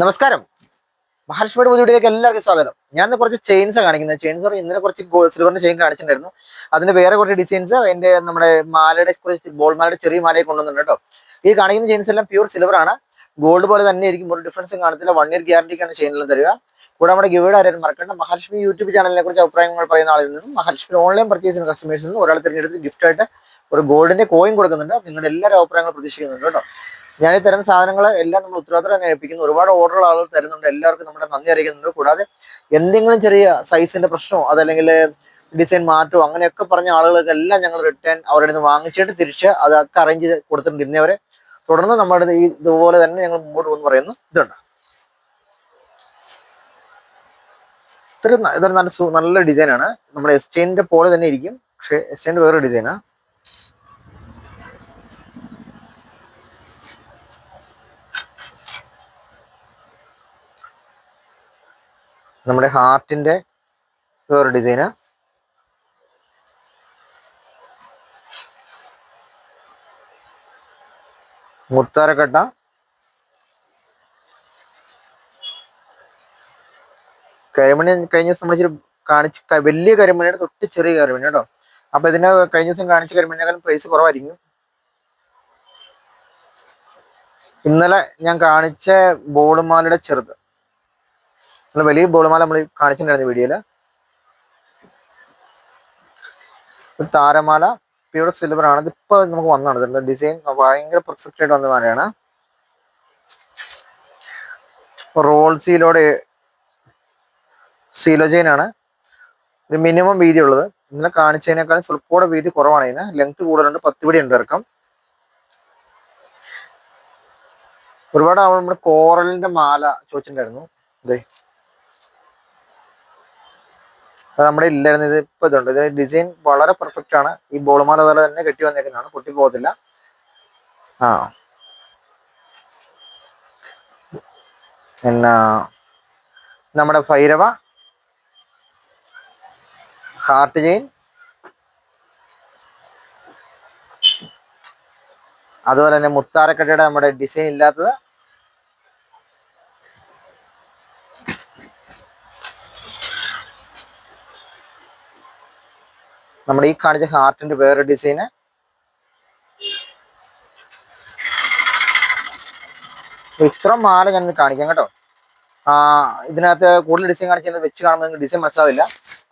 നമസ്കാരം. മഹാലക്ഷ്മിയുടെ പുതിയയിലേക്ക് എല്ലാവർക്കും സ്വാഗതം. ഞാൻ കുറച്ച് ചെയിൻസ് കാണിക്കുന്നത് ചെയിൻസ് പറഞ്ഞാൽ ഇന്നലെ കുറച്ച് സിൽവറിന്റെ ചെയിൻ കാണിച്ചിട്ടുണ്ടായിരുന്നു. അതിന്റെ വേറെ കുറച്ച് ഡിസൈൻസ് അതിന്റെ നമ്മുടെ മാലയുടെ കുറച്ച് ബോൾ മാലയുടെ ചെറിയ മാലയെ കൊണ്ടുവന്നിട്ടുണ്ട് കേട്ടോ. ഈ കാണിക്കുന്ന ചെയിൻസ് എല്ലാം പ്യൂർ സിൽവർ ആണ്. ഗോൾഡ് പോലെ തന്നെ ആയിരിക്കും ഒരു ഡിഫറൻസും കാണത്തില്ല. വൺ ഇയർ ഗ്യാരണ്ടിക്കാണ് ചെയിനെല്ലാം തരിക. കൂടെ നമ്മുടെ ഗിവേഡ് ആരും മറക്കണ്ട. മഹാലക്ഷ്മി യൂട്യൂബ് ചാനലിനെ കുറിച്ച് അഭിപ്രായങ്ങൾ പറയുന്ന ആളിൽ നിന്നും മഹാലക്ഷ്മി ഓൺലൈൻ ചെയ്യുന്ന കസ്റ്റമേഴ്സിൽ നിന്നും ഒരാൾ തിരഞ്ഞെടുത്ത് ഗിഫ്റ്റായിട്ട് ഒരു ഗോൾഡിന്റെ കോയിൻ കൊടുക്കുന്നുണ്ട്. നിങ്ങളുടെ എല്ലാവരും അഭിപ്രായങ്ങളും പ്രതീക്ഷിക്കുന്നുണ്ട് കേട്ടോ. ഞാൻ ഈ തരുന്ന സാധനങ്ങൾ എല്ലാം നമ്മൾ ഉത്തരവാദിത്തം ഏൽപ്പിക്കുന്നു. ഒരുപാട് ഓർഡറുകൾ ആളുകൾ തരുന്നുണ്ട്. എല്ലാവർക്കും നമ്മുടെ നന്ദി അറിയിക്കുന്നുണ്ട്. കൂടാതെ എന്തെങ്കിലും ചെറിയ സൈസിന്റെ പ്രശ്നമോ അതല്ലെങ്കിൽ ഡിസൈൻ മാറ്റോ അങ്ങനെയൊക്കെ പറഞ്ഞ ആളുകൾക്ക് എല്ലാം ഞങ്ങൾ റിട്ടേൺ അവരുടെ നിന്ന് വാങ്ങിച്ചിട്ട് തിരിച്ച് അതൊക്കെ അറേഞ്ച് ചെയ്ത് കൊടുത്തിട്ടുണ്ട് ഇന്നവരെ തുടർന്ന് നമ്മുടെ ഈ ഇതുപോലെ തന്നെ ഞങ്ങൾ മുമ്പോട്ട് പോകുന്നു പറയുന്നു. ഇതുണ്ട്. ഇതൊരു ഇതൊരു നല്ല നല്ല ഡിസൈനാണ് നമ്മുടെ എസ്റ്റേന്റെ പോലെ തന്നെ ഇരിക്കും. പക്ഷേ എസ്റ്റേന്റെ വേറെ ഡിസൈനാണ് നമ്മുടെ ഹാർട്ടിന്റെ വേറെ ഡിസൈന് മുത്താരക്കട്ട. കരിമണി കഴിഞ്ഞ ദിവസം നമ്മൾ കാണിച്ച് വലിയ കരിമണിയുടെ തൊട്ട് ചെറിയ കരിമണി കേട്ടോ. അപ്പൊ ഇതിനെ കഴിഞ്ഞ ദിവസം കാണിച്ച കരിമണിനേക്കാളും പ്രൈസ് കുറവായിരിക്കും. ഇന്നലെ ഞാൻ കാണിച്ച ബോളുമാലയുടെ ചെറുത്. നല്ല വലിയ ബോളുമാല നമ്മൾ കാണിച്ചിട്ടുണ്ടായിരുന്നു വീഡിയോയിൽ താരമാല പ്യൂർ സിൽവർ ആണ്. ഇതിപ്പോ നമുക്ക് വന്നതാണ്. ഇതിന്റെ ഡിസൈൻ ഭയങ്കര പെർഫെക്റ്റ് ആയിട്ട് വന്ന മാലയാണ്. റോൾ സീലോടെ സീലോ ചെയിൻ ആണ്. ഒരു മിനിമം വീതി ഉള്ളത്. ഇന്നലെ കാണിച്ചതിനേക്കാൾ സ്വൽപ്പോടെ വീതി കുറവാണ് ഇതിന്. ലെങ്ത് കൂടുതലുണ്ട്. പത്ത് പിടി ഉണ്ട് ഇറക്കം. ഒരുപാട് ആളുകൾ നമ്മുടെ കോറലിന്റെ മാല ചോദിച്ചിട്ടുണ്ടായിരുന്നു. നമ്മുടെ ഇല്ലായിരുന്നു ഇത് ഇപ്പൊ ഇതുണ്ട്. ഇത് ഡിസൈൻ വളരെ പെർഫെക്റ്റ് ആണ്. ഈ ബോളുമാല തല തന്നെ കെട്ടി വന്നേക്കുന്നതാണ്. പൊട്ടി പോകത്തില്ല. ആ. എന്നാ നമ്മുടെ ഭൈരവ. ഹാർട്ട് ചെയിൻ അതുപോലെ തന്നെ മുത്താരക്കട്ടയുടെ നമ്മുടെ ഡിസൈൻ ഇല്ലാത്തത് നമ്മുടെ ഈ കാണിച്ച ഹാർട്ടിന്റെ വേറെ ഡിസൈന്. ഇത്ര മാല ഞാൻ കാണിക്കാം കേട്ടോ. ആ ഇതിനകത്ത് കൂടുതൽ ഡിസൈൻ കാണിച്ചാൽ വെച്ച് കാണുമ്പോൾ നിങ്ങൾക്ക് ഡിസൈൻ മനസ്സിലാവില്ല.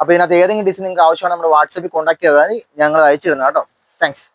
അപ്പൊ ഇതിനകത്ത് ഏതെങ്കിലും ഡിസൈൻ നിങ്ങൾക്ക് ആവശ്യമാണ് നമ്മുടെ വാട്സപ്പിൽ കോൺടാക്ട് ചെയ്താൽ ഞങ്ങൾ അയച്ചു തരുന്ന കേട്ടോ. താങ്ക്സ്